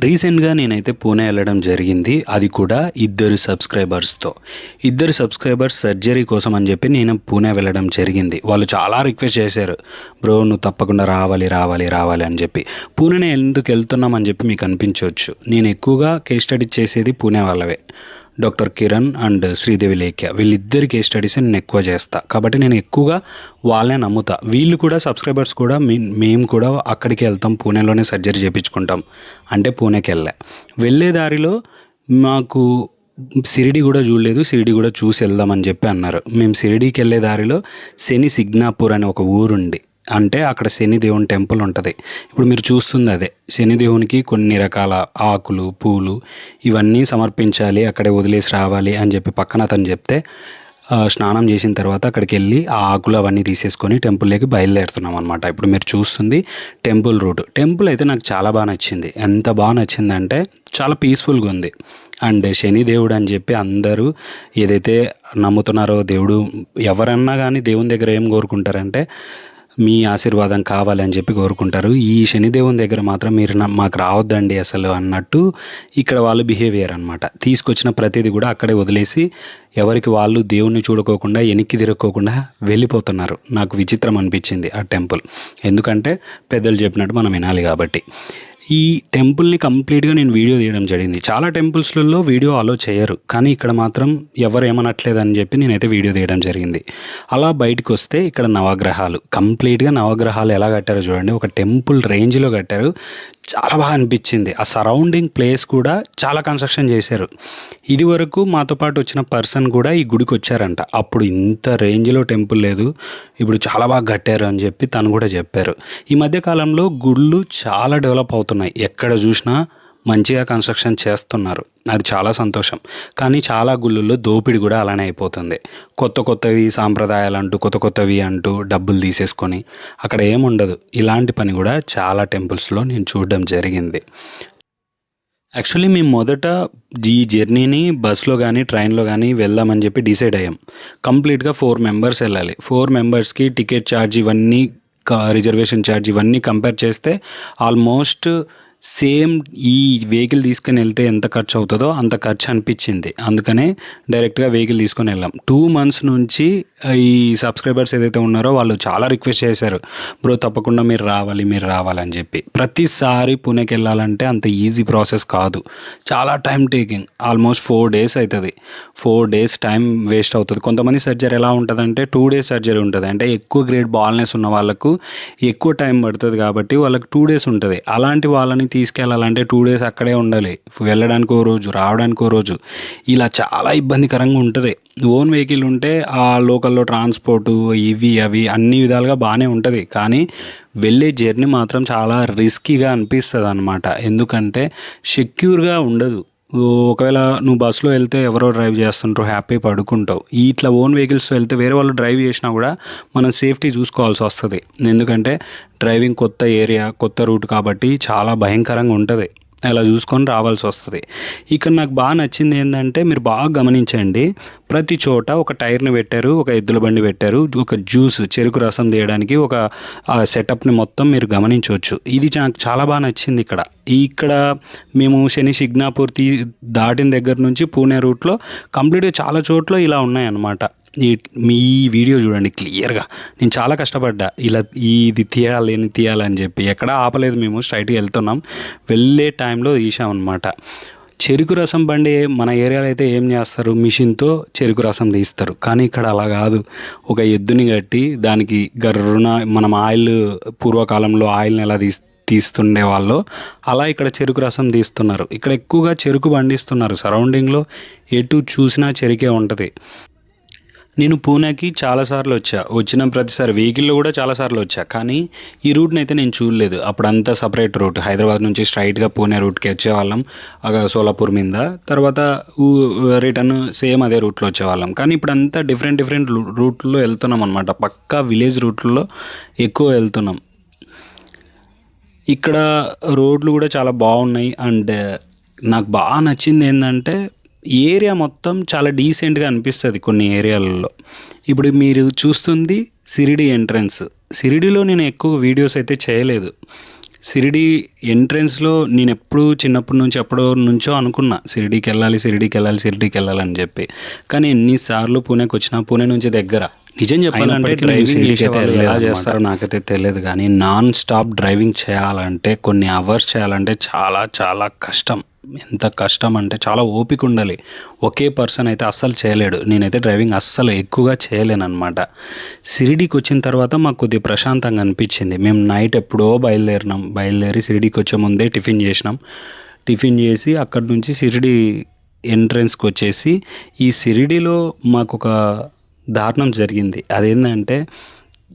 రీసెంట్గా నేనైతే పూణే వెళ్ళడం జరిగింది. అది కూడా ఇద్దరు సబ్స్క్రైబర్స్తో. ఇద్దరు సబ్స్క్రైబర్స్ సర్జరీ కోసం అని చెప్పి నేను పూణే వెళ్ళడం జరిగింది. వాళ్ళు చాలా రిక్వెస్ట్ చేశారు. బ్రో నువ్వు తప్పకుండా రావాలి రావాలి రావాలి అని చెప్పి. పూణేనే ఎందుకు వెళ్తున్నాం అని చెప్పి మీకు అనిపించవచ్చు. నేను ఎక్కువగా కేస్ స్టడీ చేసేది పూణే వాళ్ళవే. డాక్టర్ కిరణ్ అండ్ శ్రీదేవి లేఖ్య వీళ్ళిద్దరి కేస్ స్టడీస్ నేను ఎక్కువ చేస్తా. కాబట్టి నేను ఎక్కువగా వాళ్ళనే నమ్ముతా. వీళ్ళు కూడా సబ్స్క్రైబర్స్ కూడా మేము కూడా అక్కడికి వెళ్తాం. పూణేలోనే సర్జరీ చేయించుకుంటాం అంటే పూణేకి వెళ్ళా వెళ్ళే దారిలో మాకు సిరిడి కూడా చూడలేదు. సిరిడి కూడా చూసి వెళ్దామని చెప్పి అన్నారు. మేము సిరిడికి వెళ్ళే దారిలో శని సిగ్నాపూర్ అనే ఒక ఊరుండి అంటే అక్కడ శని దేవుని టెంపుల్ ఉంటుంది. ఇప్పుడు మీరు చూస్తుంది అదే. శని దేవునికి కొన్ని రకాల ఆకులు పూలు ఇవన్నీ సమర్పించాలి అక్కడే వదిలేసి రావాలి అని చెప్పి పక్కన అతను చెప్తే స్నానం చేసిన తర్వాత అక్కడికి వెళ్ళి ఆ ఆకులు అవన్నీ తీసేసుకొని టెంపుల్లోకి బయలుదేరుతున్నాం అనమాట ఇప్పుడు మీరు చూస్తుంది టెంపుల్ రూట్. టెంపుల్ అయితే నాకు చాలా బాగా నచ్చింది. ఎంత బాగా నచ్చిందంటే చాలా పీస్ఫుల్గా ఉంది. అండ్ శని దేవుడు అని చెప్పి అందరూ ఏదైతే నమ్ముతున్నారో దేవుడు ఎవరన్నా కానీ దేవుని దగ్గర ఏం కోరుకుంటారంటే మీ ఆశీర్వాదం కావాలని చెప్పి కోరుకుంటారు. ఈ శనిదేవుని దగ్గర మాత్రం మీరు మాకు రావద్దండి అసలు అన్నట్టు ఇక్కడ వాళ్ళు బిహేవియర్ అనమాట తీసుకొచ్చిన ప్రతిదీ కూడా అక్కడే వదిలేసి ఎవరికి వాళ్ళు దేవుణ్ణి చూడుకోకుండా వెనక్కి తిరగకోకుండా వెళ్ళిపోతున్నారు. నాకు విచిత్రం అనిపించింది ఆ టెంపుల్. ఎందుకంటే పెద్దలు చెప్పినట్టు మనం వినాలి కాబట్టి. ఈ టెంపుల్ని కంప్లీట్గా నేను వీడియో తీయడం జరిగింది. చాలా టెంపుల్స్లలో వీడియో అలో చేయరు. కానీ ఇక్కడ మాత్రం ఎవరు ఏమనట్లేదని చెప్పి నేనైతే వీడియో తీయడం జరిగింది. అలా బయటకు వస్తే ఇక్కడ నవగ్రహాలు. కంప్లీట్గా నవగ్రహాలు ఎలా కట్టారో చూడండి. ఒక టెంపుల్ రేంజ్లో కట్టారు. చాలా బాగా అనిపించింది. ఆ సరౌండింగ్ ప్లేస్ కూడా చాలా కన్స్ట్రక్షన్ చేశారు. ఇది వరకు మాతో పాటు వచ్చిన పర్సన్ కూడా ఈ గుడికి వచ్చారంట. అప్పుడు ఇంత రేంజ్లో టెంపుల్ లేదు. ఇప్పుడు చాలా బాగా కట్టారు అని చెప్పి తను కూడా చెప్పారు. ఈ మధ్య కాలంలో గుళ్ళు చాలా డెవలప్ అవుతున్నాయి. ఎక్కడ చూసినా మంచిగా కన్స్ట్రక్షన్ చేస్తున్నారు. అది చాలా సంతోషం. కానీ చాలా గుళ్ళల్లో దోపిడీ కూడా అలానే అయిపోతుంది. కొత్త కొత్తవి సాంప్రదాయాలు అంటూ కొత్త కొత్తవి అంటూ డబ్బులు తీసేసుకొని అక్కడ ఏముండదు. ఇలాంటి పని కూడా చాలా టెంపుల్స్లో నేను చూడడం జరిగింది. యాక్చువల్లీ మేము మొదట ఈ జర్నీని బస్లో కానీ ట్రైన్లో కానీ వెళ్దామని చెప్పి డిసైడ్ అయ్యాం. కంప్లీట్గా ఫోర్ మెంబర్స్ వెళ్ళాలి. ఫోర్ మెంబర్స్కి టికెట్ ఛార్జ్ ఇవన్నీ రిజర్వేషన్ ఛార్జ్ ఇవన్నీ కంపేర్ చేస్తే ఆల్మోస్ట్ సేమ్ ఈ వెహికల్ తీసుకుని వెళ్తే ఎంత ఖర్చు అవుతుందో అంత ఖర్చు అనిపించింది. అందుకనే డైరెక్ట్గా వెహికల్ తీసుకొని వెళ్ళాం. టూ మంత్స్ నుంచి ఈ సబ్స్క్రైబర్స్ ఏదైతే ఉన్నారో వాళ్ళు చాలా రిక్వెస్ట్ చేశారు. బ్రో తప్పకుండా మీరు రావాలి మీరు రావాలని చెప్పి. ప్రతిసారి పూణేకి వెళ్ళాలంటే అంత ఈజీ ప్రాసెస్ కాదు. చాలా time taking. Almost four days అవుతుంది ఫోర్ డేస్ టైం వేస్ట్ అవుతుంది. కొంతమంది సర్జరీ ఎలా ఉంటుందంటే టూ డేస్ సర్జరీ ఉంటుంది. అంటే ఎక్కువ గ్రేడ్ బాల్నెస్ ఉన్న వాళ్ళకు ఎక్కువ టైం పడుతుంది కాబట్టి వాళ్ళకి టూ డేస్ ఉంటుంది. అలాంటి వాళ్ళని తీసుకెళ్ళాలంటే టూ డేస్ అక్కడే ఉండాలి. వెళ్ళడానికి ఓ రోజు రావడానికి ఓ రోజు. ఇలా చాలా ఇబ్బందికరంగా ఉంటుంది. ఓన్ వెహికల్ ఉంటే ఆ లోకల్లో ట్రాన్స్పోర్టు ఇవి అవి అన్ని విధాలుగా బాగానే ఉంటుంది. కానీ వెళ్ళే జర్నీ మాత్రం చాలా రిస్కీగా అనిపిస్తుంది అనమాట ఎందుకంటే సెక్యూర్గా ఉండదు. ఒకవేళ నువ్వు బస్సులో వెళ్తే ఎవరో డ్రైవ్ చేస్తుంటారు హ్యాపీ పడుకుంటావు. ఈ ఇట్లా ఓన్ వెహికల్స్ వెళ్తే వేరే వాళ్ళు డ్రైవ్ చేసినా కూడా మనం సేఫ్టీ చూసుకోవాల్సి వస్తుంది. ఎందుకంటే డ్రైవింగ్ కొత్త ఏరియా కొత్త రూట్ కాబట్టి చాలా భయంకరంగా ఉంటుంది. అలా చూసుకొని రావాల్సి వస్తుంది. ఇక్కడ నాకు బాగా నచ్చింది ఏంటంటే మీరు బాగా గమనించండి. ప్రతి చోట ఒక టైర్ని పెట్టారు ఒక ఎద్దుల బండి పెట్టారు ఒక జ్యూస్ చెరుకు రసం తీయడానికి ఒక సెటప్ని మొత్తం మీరు గమనించవచ్చు. ఇది నాకు చాలా బాగా నచ్చింది ఇక్కడ. ఇక్కడ మేము శని సిగ్నాపూర్ తీ దాటిన దగ్గర నుంచి పూణే రూట్లో కంప్లీట్గా చాలా చోట్ల ఇలా ఉన్నాయన్నమాట. ఈ మీ వీడియో చూడండి క్లియర్గా. నేను చాలా కష్టపడ్డా. ఇలా ఇది తీయాలి ఇది తీయాలని చెప్పి. ఎక్కడా ఆపలేదు మేము. స్ట్రైట్గా వెళ్తున్నాం. వెళ్ళే టైంలో తీసామన్నమాట చెరుకు రసం బండి మన ఏరియాలో అయితే ఏం చేస్తారు? మిషన్తో చెరుకు రసం తీస్తారు. కానీ ఇక్కడ అలా కాదు. ఒక ఎద్దుని కట్టి దానికి గర్రున మనం ఆయిల్ పూర్వకాలంలో ఆయిల్ని ఎలా తీస్ తీస్తుండే వాళ్ళు అలా ఇక్కడ చెరుకు రసం తీస్తున్నారు. ఇక్కడ ఎక్కువగా చెరుకు పండిస్తున్నారు. సరౌండింగ్లో ఎటు చూసినా చెరుకే ఉంటుంది. నేను పూణేకి చాలాసార్లు వచ్చా. వచ్చిన ప్రతిసారి వెహికల్లో కూడా చాలాసార్లు వచ్చా. కానీ ఈ రూట్ని అయితే నేను చూడలేదు. అప్పుడంతా సపరేట్ రూట్. హైదరాబాద్ నుంచి స్ట్రైట్గా పూణే రూట్కి వచ్చేవాళ్ళం. అక్కడ సోలాపూర్ మీద. తర్వాత రిటర్న్ సేమ్ అదే రూట్లో వచ్చేవాళ్ళం. కానీ ఇప్పుడు అంతా డిఫరెంట్ డిఫరెంట్ రూట్లో వెళ్తున్నాం అనమాట పక్కా విలేజ్ రూట్లలో ఎక్కువ వెళ్తున్నాం. ఇక్కడ రోడ్లు కూడా చాలా బాగున్నాయి. అండ్ నాకు బాగా నచ్చింది ఏంటంటే ఏరియా మొత్తం చాలా డీసెంట్గా అనిపిస్తుంది కొన్ని ఏరియాలలో. ఇప్పుడు మీరు చూస్తుంది సిరిడి ఎంట్రన్స్. సిరిడిలో నేను ఎక్కువ వీడియోస్ అయితే చేయలేదు. సిరిడి ఎంట్రన్స్లో నేను ఎప్పుడు చిన్నప్పటి నుంచి ఎప్పుడో నుంచో అనుకున్నా సిరిడికి వెళ్ళాలి సిరిడికి వెళ్ళాలి సిరిడికి వెళ్ళాలని చెప్పి. కానీ ఎన్నిసార్లు పూణేకి వచ్చినా పూణే నుంచి దగ్గర. నిజం చెప్పాలంటే డ్రైవింగ్ ఎలా చేస్తారో నాకైతే తెలియదు కానీ నాన్ స్టాప్ డ్రైవింగ్ చేయాలంటే కొన్ని అవర్స్ చేయాలంటే చాలా చాలా కష్టం. ఎంత కష్టం అంటే చాలా ఓపిక ఉండాలి. ఒకే పర్సన్ అయితే అస్సలు చేయలేడు. నేనైతే డ్రైవింగ్ అస్సలు ఎక్కువగా చేయలేను అనమాట వచ్చిన తర్వాత మాకు కొద్దిగా ప్రశాంతంగా అనిపించింది. మేము నైట్ ఎప్పుడో బయలుదేరినాం. బయలుదేరి షిరిడీకి వచ్చే ముందే టిఫిన్ చేసినాం. టిఫిన్ చేసి అక్కడి నుంచి షిరిడి ఎంట్రన్స్కి వచ్చేసి ఈ షిరిడిలో మాకు ఒక దారుణం జరిగింది. అదేంటంటే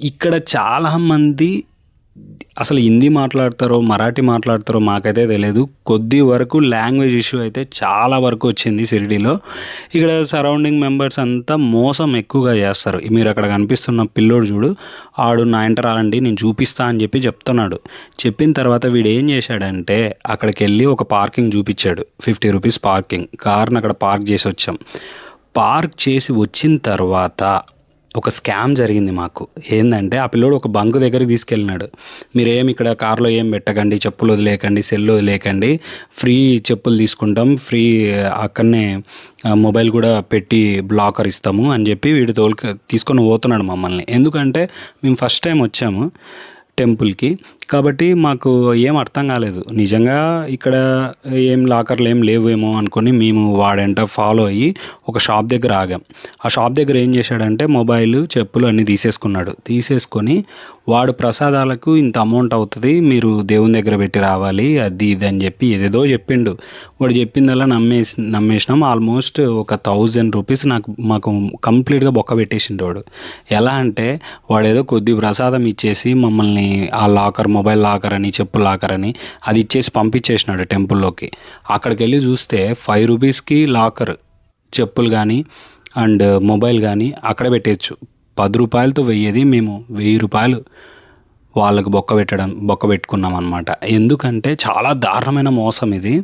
ఇక్కడ చాలామంది అసలు హిందీ మాట్లాడతారో మరాఠీ మాట్లాడతారో మాకైతే తెలియదు కొద్ది వరకు లాంగ్వేజ్ ఇష్యూ అయితే చాలా వరకు వచ్చింది షిరిడీలో. ఇక్కడ సరౌండింగ్ మెంబర్స్ అంతా మోసం ఎక్కువగా చేస్తారు. మీరు అక్కడ కనిపిస్తున్న పిల్లోడు చూడు ఆడు నా ఇంటర్ రాలండి నేను చూపిస్తా అని చెప్పి చెప్తున్నాడు. చెప్పిన తర్వాత వీడు ఏం చేశాడంటే అక్కడికి వెళ్ళి ఒక పార్కింగ్ చూపించాడు. Fifty rupees parking. కార్ని అక్కడ పార్క్ చేసి వచ్చాం. పార్క్ చేసి వచ్చిన తర్వాత ఒక స్కామ్ జరిగింది మాకు. ఏంటంటే ఆ పిల్లోడు ఒక బంకు దగ్గరికి తీసుకెళ్ళినాడు. మీరేం ఇక్కడ కార్లో ఏం పెట్టకండి చెప్పులు వదిలేకండి సెల్ వదిలేకండి ఫ్రీ చెప్పులు తీసుకుంటాం ఫ్రీ అక్కడనే మొబైల్ కూడా పెట్టి బ్లాకర్ ఇస్తాము అని చెప్పి వీడు తోలు తీసుకొని పోతున్నాడు మమ్మల్ని. ఎందుకంటే మేము ఫస్ట్ టైం వచ్చాము టెంపుల్కి. కాబట్టి మాకు ఏం అర్థం కాలేదు. నిజంగా ఇక్కడ ఏం లాకర్లు ఏం లేవేమో అనుకొని మేము వాడంట ఫాలో అయ్యి ఒక షాప్ దగ్గర ఆగాం. ఆ షాప్ దగ్గర ఏం చేశాడంటే మొబైల్ చెప్పులు అన్నీ తీసేసుకున్నాడు. తీసేసుకొని వాడు ప్రసాదాలకు ఇంత అమౌంట్ అవుతుంది మీరు దేవుని దగ్గర పెట్టి రావాలి అది ఇది అని చెప్పి ఏదేదో చెప్పిండు. వాడు చెప్పిందల్లా నమ్మేసి నమ్మేసినాం. ఆల్మోస్ట్ ఒక థౌజండ్ రూపీస్ నాకు మాకు కంప్లీట్గా బొక్క పెట్టేసిండు వాడు. ఎలా అంటే వాడు ఏదో కొద్ది ప్రసాదం ఇచ్చేసి మమ్మల్ని ఆ లాకర్ మొబైల్ లాకర్ అని చెప్పు లాకర్ అని అది ఇచ్చేసి పంపించేసినాడు టెంపుల్లోకి. అక్కడికి వెళ్ళి చూస్తే ఫైవ్ రూపీస్కి లాకర్ చెప్పులు కానీ అండ్ మొబైల్ కానీ అక్కడే పెట్టేయచ్చు. పది రూపాయలతో వెయ్యేది మేము వెయ్యి రూపాయలు వాళ్ళకు బొక్క పెట్టడం బొక్క పెట్టుకున్నాం అనమాట ఎందుకంటే చాలా దారుణమైన మోసం ఇది.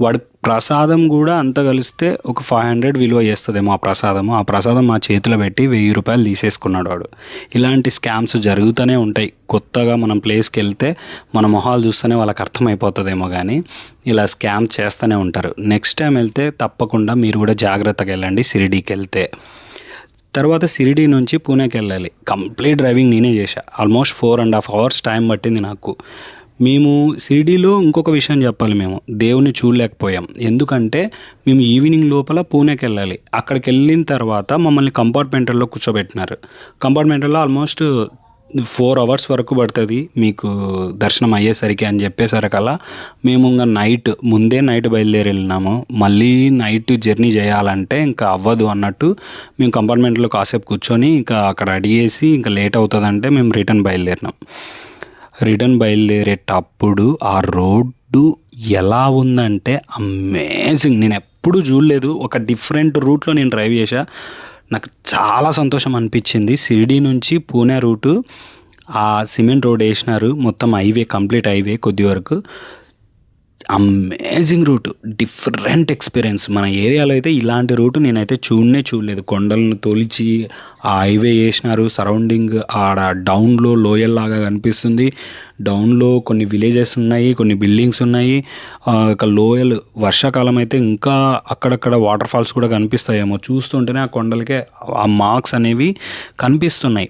వాడు ప్రసాదం కూడా అంత కలిస్తే ఒక ఫైవ్ హండ్రెడ్ విలువ చేస్తుందేమో ఆ ప్రసాదము. ఆ ప్రసాదం మా చేతిలో పెట్టి వెయ్యి రూపాయలు తీసేసుకున్నాడు వాడు. ఇలాంటి స్కామ్స్ జరుగుతూనే ఉంటాయి. కొత్తగా మనం ప్లేస్కి వెళ్తే మన మొహాలు చూస్తేనే వాళ్ళకి అర్థమైపోతుందేమో కానీ ఇలా స్కామ్ చేస్తూనే ఉంటారు. నెక్స్ట్ టైం వెళ్తే తప్పకుండా మీరు కూడా జాగ్రత్తగా వెళ్ళండి షిరిడీకి వెళ్తే. తర్వాత షిరిడి నుంచి పూణేకి వెళ్ళాలి. కంప్లీట్ డ్రైవింగ్ నేనే చేశా. Almost four and half hours time పట్టింది నాకు. మేము షిరిడీలో ఇంకొక విషయం చెప్పాలి మేము. దేవుని చూడలేకపోయాం. ఎందుకంటే మేము ఈవినింగ్ లోపల పూణేకి వెళ్ళాలి. అక్కడికి వెళ్ళిన తర్వాత మమ్మల్ని కంపార్ట్మెంటల్లో కూర్చోబెట్టినారు. కంపార్ట్మెంటల్లో ఆల్మోస్ట్ ఫోర్ అవర్స్ వరకు పడుతుంది. మీకు దర్శనం అయ్యేసరికి అని చెప్పేసరికల్లా మేము ఇంకా నైట్ ముందే నైట్ బయలుదేరి వెళ్ళినాము. మళ్ళీ నైట్ జర్నీ చేయాలంటే ఇంకా అవ్వదు అన్నట్టు మేము కంపార్ట్మెంట్లో కాసేపు కూర్చొని ఇంకా అక్కడ అడిగేసి ఇంకా లేట్ అవుతుందంటే మేము రిటర్న్ బయలుదేరినాం. రిటర్న్ బయలుదేరేటప్పుడు ఆ రోడ్డు ఎలా ఉందంటే అమేజింగ్. నేను ఎప్పుడు చూడలేదు. ఒక డిఫరెంట్ రూట్లో నేను డ్రైవ్ చేశా. నాకు చాలా సంతోషం అనిపించింది. షిరిడి నుంచి పూణే రూటు ఆ సిమెంట్ రోడ్ వేసినారు. మొత్తం హైవే కంప్లీట్ హైవే కొద్ది వరకు. అమేజింగ్ రూట్ డిఫరెంట్ ఎక్స్పీరియన్స్ మన ఏరియాలో అయితే ఇలాంటి రూట్ నేనైతే చూడనే చూడలేదు. కొండలను తొలిచి ఆ హైవే వేసినారు. సరౌండింగ్ ఆడ డౌన్లో లోయల్లాగా కనిపిస్తుంది. డౌన్లో కొన్ని విలేజెస్ ఉన్నాయి కొన్ని బిల్డింగ్స్ ఉన్నాయి. ఆ, ఇక లోయల్ వర్షాకాలం అయితే ఇంకా అక్కడక్కడ వాటర్ ఫాల్స్ కూడా కనిపిస్తాయేమో. చూస్తుంటేనే ఆ కొండలకే ఆ మార్క్స్ అనేవి కనిపిస్తున్నాయి.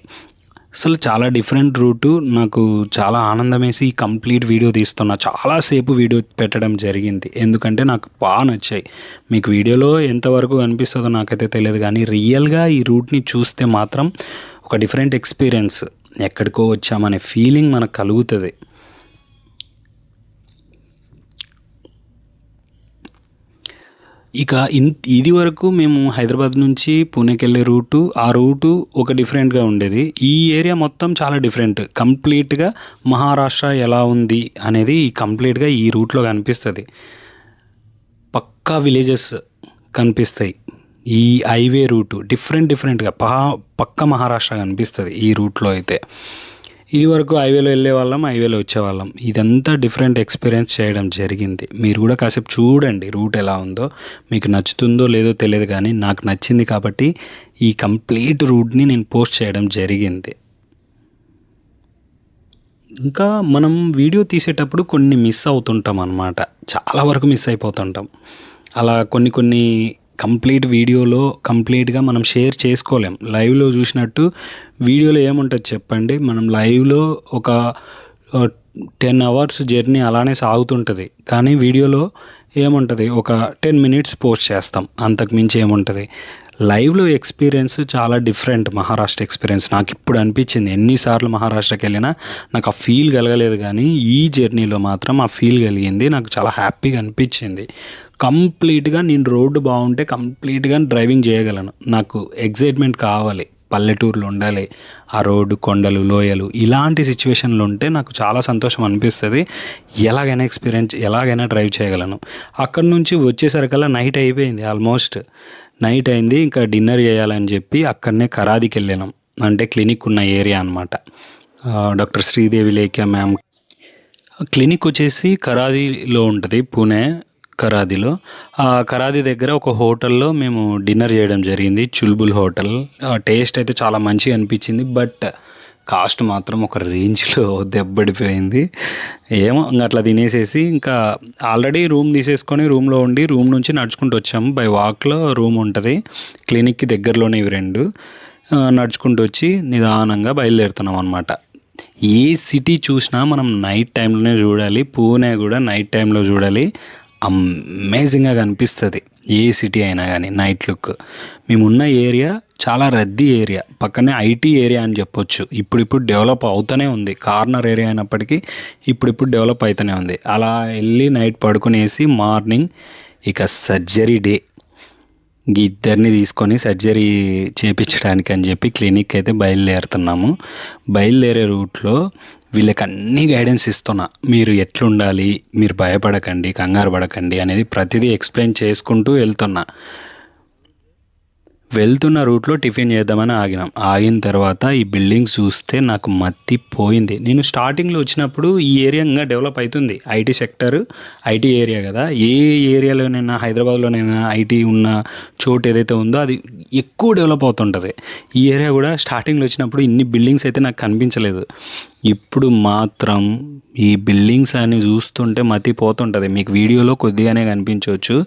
అసలు చాలా డిఫరెంట్ రూటు. నాకు చాలా ఆనందం వేసి కంప్లీట్ వీడియో తీస్తున్నా. చాలాసేపు వీడియో పెట్టడం జరిగింది. ఎందుకంటే నాకు బాగా నచ్చాయి. మీకు వీడియోలో ఎంతవరకు కనిపిస్తుందో నాకైతే తెలియదు. కానీ రియల్గా ఈ రూట్ని చూస్తే మాత్రం ఒక డిఫరెంట్ ఎక్స్పీరియన్స్. ఎక్కడికో వచ్చామనే ఫీలింగ్ మనకు కలుగుతుంది. ఇక ఇన్ ఇది వరకు మేము హైదరాబాద్ నుంచి పూణేకి వెళ్ళే రూటు ఆ రూటు ఒక డిఫరెంట్గా ఉండేది. ఈ ఏరియా మొత్తం చాలా డిఫరెంట్. కంప్లీట్గా మహారాష్ట్ర ఎలా ఉంది అనేది కంప్లీట్గా ఈ రూట్లో కనిపిస్తుంది. పక్కా విలేజెస్ కనిపిస్తాయి. ఈ హైవే రూటు డిఫరెంట్ డిఫరెంట్గా పహా పక్క మహారాష్ట్ర కనిపిస్తుంది ఈ రూట్లో అయితే. ఇది వరకు హైవేలో వెళ్ళే వాళ్ళం హైవేలో వచ్చేవాళ్ళం ఇదంతా డిఫరెంట్ ఎక్స్పీరియన్స్ చేయడం జరిగింది. మీరు కూడా కాసేపు చూడండి రూట్ ఎలా ఉందో. మీకు నచ్చుతుందో లేదో తెలియదు కానీ నాకు నచ్చింది కాబట్టి ఈ కంప్లీట్ రూట్ని నేను పోస్ట్ చేయడం జరిగింది. ఇంకా మనం వీడియో తీసేటప్పుడు కొన్ని మిస్ అవుతుంటాం అన్నమాట. చాలా వరకు మిస్ అయిపోతుంటాం. అలా కొన్ని కొన్ని కంప్లీట్ వీడియోలో కంప్లీట్గా మనం షేర్ చేసుకోలేం. లైవ్లో చూసినట్టు వీడియోలో ఏముంటుంది చెప్పండి? మనం లైవ్లో ఒక టెన్ అవర్స్ జర్నీ అలానే సాగుతుంటుంది. కానీ వీడియోలో ఏముంటుంది? ఒక టెన్ మినిట్స్ పోస్ట్ చేస్తాం. అంతకు మించి ఏముంటుంది? లైవ్లో ఎక్స్పీరియన్స్ చాలా డిఫరెంట్ మహారాష్ట్ర ఎక్స్పీరియన్స్. నాకు ఇప్పుడు అనిపించింది ఎన్నిసార్లు మహారాష్ట్రకి వెళ్ళినా నాకు ఆ ఫీల్ కలగలేదు కానీ ఈ జర్నీలో మాత్రం ఆ ఫీల్ కలిగింది. నాకు చాలా హ్యాపీగా అనిపించింది. కంప్లీట్గా నేను రోడ్డు బాగుంటే కంప్లీట్గా డ్రైవింగ్ చేయగలను. నాకు ఎగ్జైట్మెంట్ కావాలి. పల్లెటూరులో ఉండాలి. ఆ రోడ్డు కొండలు లోయలు ఇలాంటి సిచ్యువేషన్లు ఉంటే నాకు చాలా సంతోషం అనిపిస్తుంది. ఎలాగైనా ఎక్స్పీరియన్స్ ఎలాగైనా డ్రైవ్ చేయగలను. అక్కడ నుంచి వచ్చేసరికల్లా నైట్ అయిపోయింది ఆల్మోస్ట్. నైట్ అయింది. ఇంకా డిన్నర్ చేయాలని చెప్పి అక్కడనే కరాదికి వెళ్ళినాం. అంటే క్లినిక్ ఉన్న ఏరియా అనమాట doctor Sridevi Lekhya ma'am. Clinic వచ్చేసి కరాదిలో ఉంటుంది. పూణే. కరాదిలో. ఆ కరాది దగ్గర ఒక హోటల్లో మేము డిన్నర్ చేయడం జరిగింది. చుల్బుల్ హోటల్. టేస్ట్ అయితే చాలా మంచిగా అనిపించింది. బట్ కాస్ట్ మాత్రం ఒక రేంజ్లో దెబ్బడిపోయింది. ఏమో ఇంకా అట్లా తినేసేసి ఇంకా ఆల్రెడీ రూమ్ తీసేసుకొని రూమ్లో ఉండి రూమ్ నుంచి నడుచుకుంటూ వచ్చాము బై వాక్లో రూమ్ ఉంటుంది. క్లినిక్కి దగ్గరలోనే ఇవి రెండు. నడుచుకుంటూ వచ్చి నిదానంగా బయలుదేరుతున్నాం అనమాట ఏ సిటీ చూసినా మనం నైట్ టైంలోనే చూడాలి. పూణే కూడా నైట్ టైంలో చూడాలి. అమేజింగ్గా కనిపిస్తుంది. ఏ సిటీ అయినా కానీ నైట్ లుక్. మేమున్న ఏరియా చాలా రద్దీ ఏరియా. పక్కనే ఐటీ ఏరియా అని చెప్పొచ్చు. ఇప్పుడిప్పుడు డెవలప్ అవుతూనే ఉంది. కార్నర్ ఏరియా అయినప్పటికీ ఇప్పుడిప్పుడు డెవలప్ అవుతూనే ఉంది. అలా వెళ్ళి నైట్ పడుకునేసి మార్నింగ్ ఇక సర్జరీ డే. ఇద్దరిని తీసుకొని సర్జరీ చేయించడానికి అని చెప్పి క్లినిక్ అయితే బయలుదేరుతున్నాము. బయలుదేరే రూట్లో వీళ్ళకి అన్ని గైడెన్స్ ఇస్తున్నా. మీరు ఎట్లుండాలి మీరు భయపడకండి కంగారు పడకండి అనేది ప్రతిదీ ఎక్స్ప్లెయిన్ చేసుకుంటూ వెళ్తున్నా. వెళ్తున్న రూట్లో టిఫిన్ చేద్దామని ఆగినాం. ఆగిన తర్వాత ఈ బిల్డింగ్స్ చూస్తే నాకు మత్తి పోయింది. నేను స్టార్టింగ్లో వచ్చినప్పుడు ఈ ఏరియా ఇంకా డెవలప్ అవుతుంది. ఐటీ సెక్టర్ ఐటీ ఏరియా కదా. ఏ ఏరియాలోనైనా హైదరాబాద్లోనైనా ఐటీ ఉన్న చోటు ఏదైతే ఉందో అది ఎక్కువ డెవలప్ అవుతుంటుంది. ఈ ఏరియా కూడా స్టార్టింగ్లో వచ్చినప్పుడు ఇన్ని బిల్డింగ్స్ అయితే నాకు కనిపించలేదు. ఇప్పుడు మాత్రం ఈ బిల్డింగ్స్ అని చూస్తుంటే మతిపోతుంటుంది. మీకు వీడియోలో కొద్దిగానే కనిపించవచ్చు.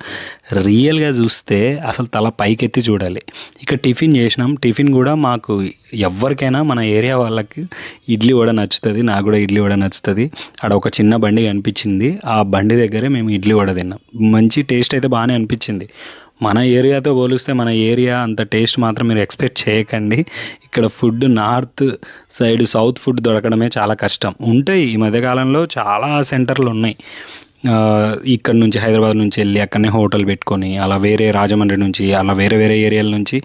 రియల్గా చూస్తే అసలు తల పైకెత్తి చూడాలి. ఇక టిఫిన్ చేసినాం. టిఫిన్ కూడా మాకు ఎవరికైనా మన ఏరియా వాళ్ళకి ఇడ్లీ వడ నచ్చుతుంది. నాకు కూడా ఇడ్లీ వడ నచ్చుతుంది. ఆడ ఒక చిన్న బండి కనిపించింది. ఆ బండి దగ్గరే మేము ఇడ్లీ వడ తిన్నాం. మంచి టేస్ట్ అయితే బాగానే అనిపించింది. మన ఏరియాతో పోలిస్తే మన ఏరియా అంత టేస్ట్ మాత్రం మీరు ఎక్స్పెక్ట్ చేయకండి. ఇక్కడ food north side south food దొరకడమే చాలా కష్టం. ఉంటాయి. ఈ మధ్యకాలంలో చాలా సెంటర్లు ఉన్నాయి. ఇక్కడ నుంచి హైదరాబాద్ నుంచి వెళ్ళి అక్కడనే హోటల్ పెట్టుకొని అలా వేరే రాజమండ్రి నుంచి అలా వేరే వేరే ఏరియాల నుంచి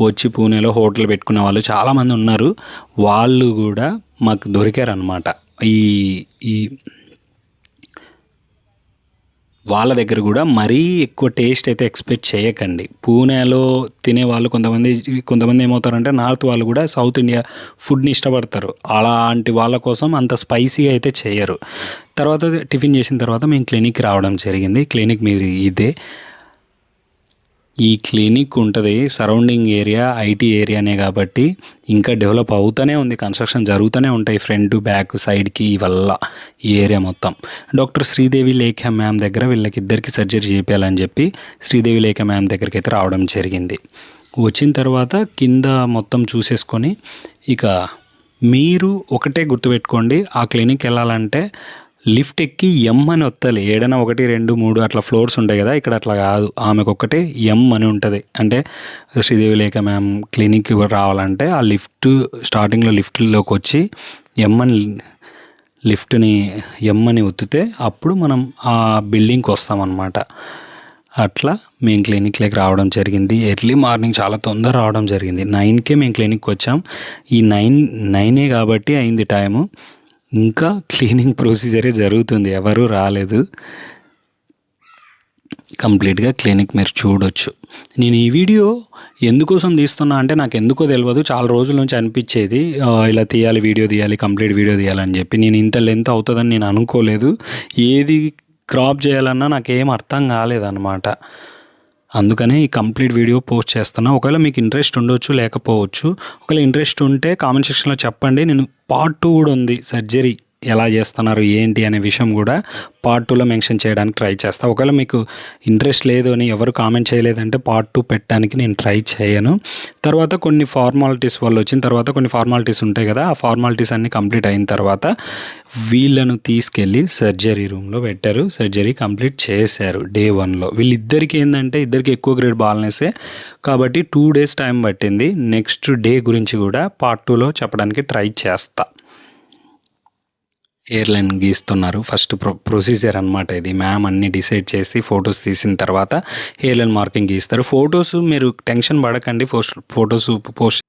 వచ్చి పూణేలో హోటల్ పెట్టుకునే వాళ్ళు చాలామంది ఉన్నారు. వాళ్ళు కూడా మాకు దొరికారనమాట ఈ ఈ వాళ్ళ దగ్గర కూడా మరీ ఎక్కువ టేస్ట్ అయితే ఎక్స్పెక్ట్ చేయకండి. పూణేలో తినే వాళ్ళు కొంతమంది కొంతమంది ఏమవుతారంటే నార్త్ వాళ్ళు కూడా సౌత్ ఇండియా ఫుడ్ని ఇష్టపడతారు. అలాంటి వాళ్ళ కోసం అంత స్పైసీగా అయితే చేయరు. తర్వాత టిఫిన్ చేసిన తర్వాత మేము క్లినిక్కి రావడం జరిగింది. క్లినిక్ మీరు ఇదే. ఈ క్లినిక్ ఉంటుంది సరౌండింగ్ ఏరియా ఐటీ ఏరియానే కాబట్టి ఇంకా డెవలప్ అవుతూనే ఉంది కన్స్ట్రక్షన్ జరుగుతూనే ఉంటాయి ఫ్రంట్ బ్యాక్ సైడ్కి వల్ల ఈ ఏరియా మొత్తం. డాక్టర్ శ్రీదేవి లేఖ మ్యామ్ దగ్గర వీళ్ళకి ఇద్దరికి సర్జరీ చేయాలని చెప్పి శ్రీదేవి లేఖ మ్యామ్ దగ్గరికి అయితే రావడం జరిగింది. వచ్చిన తర్వాత కింద మొత్తం చూసేసుకొని ఇక మీరు ఒకటే గుర్తుపెట్టుకోండి ఆ క్లినిక్ వెళ్ళాలంటే లిఫ్ట్ ఎక్కి ఎం అని వత్తాలి ఏడైనా ఒకటి రెండు మూడు అట్లా ఫ్లోర్స్ ఉంటాయి కదా ఇక్కడ అట్లా కాదు. ఆమెకు ఒక్కటే ఎం అని ఉంటుంది. అంటే శ్రీదేవి లేఖ మ్యామ్ క్లినిక్ రావాలంటే ఆ లిఫ్ట్ స్టార్టింగ్లో లిఫ్ట్లోకి వచ్చి ఎం అని లిఫ్ట్ని ఎం అని ఒత్తితే అప్పుడు మనం ఆ బిల్డింగ్కి వస్తామన్నమాట. అట్లా మేము క్లినిక్లోకి రావడం జరిగింది. ఎర్లీ మార్నింగ్ చాలా తొందర రావడం జరిగింది. నైన్కే మేము క్లినిక్కి వచ్చాం. ఈ నైన్ నైనే కాబట్టి అయింది టైము. ఇంకా క్లీనింగ్ ప్రొసీజరే జరుగుతుంది. ఎవరూ రాలేదు. కంప్లీట్గా క్లినిక్ మీరు చూడొచ్చు. నేను ఈ వీడియో ఎందుకోసం తీస్తున్నా అంటే నాకు ఎందుకో తెలియదు చాలా రోజుల నుంచి అనిపించేది ఇలా తీయాలి వీడియో తీయాలి కంప్లీట్ వీడియో తీయాలని చెప్పి. నేను ఇంత లెంత్ అవుతుందని నేను అనుకోలేదు. ఏది క్రాప్ చేయాలన్నా నాకేం అర్థం కాలేదన్నమాట. అందుకనే ఈ కంప్లీట్ వీడియో పోస్ట్ చేస్తున్నా. ఒకవేళ మీకు ఇంట్రెస్ట్ ఉండొచ్చు లేకపోవచ్చు. ఒకవేళ ఇంట్రెస్ట్ ఉంటే కామెంట్ సెక్షన్లో చెప్పండి. నేను పార్ట్ టూ కూడా ఉంది సర్జరీ. ఎలా చేస్తున్నారు ఏంటి అనే విషయం కూడా పార్ట్ టూలో మెన్షన్ చేయడానికి ట్రై చేస్తా. ఒకవేళ మీకు ఇంట్రెస్ట్ లేదు అని ఎవరు కామెంట్ చేయలేదంటే పార్ట్ టూ పెట్టడానికి నేను ట్రై చేయను. తర్వాత కొన్ని ఫార్మాలిటీస్ వాళ్ళు వచ్చిన తర్వాత కొన్ని ఫార్మాలిటీస్ ఉంటాయి కదా ఆ ఫార్మాలిటీస్ అన్నీ కంప్లీట్ అయిన తర్వాత వీళ్ళను తీసుకెళ్ళి సర్జరీ రూమ్లో పెట్టారు. సర్జరీ కంప్లీట్ చేశారు డే వన్లో. వీళ్ళిద్దరికి ఏంటంటే ఇద్దరికి ఎక్కువ గ్రేడ్ బాలనేసే కాబట్టి టూ డేస్ టైం పట్టింది. నెక్స్ట్ డే గురించి కూడా పార్ట్ టూలో చెప్పడానికి ట్రై చేస్తాను ఎయిర్లైన్ గీస్తున్నారు. ఫస్ట్ ప్రొ ప్రొసీజర్ అనమాట ఇది. మ్యామ్ అన్ని డిసైడ్ చేసి ఫొటోస్ తీసిన తర్వాత ఎయిర్లైన్ మార్కింగ్ గీస్తారు. ఫొటోస్ మీరు టెన్షన్ పడకండి. Post photos post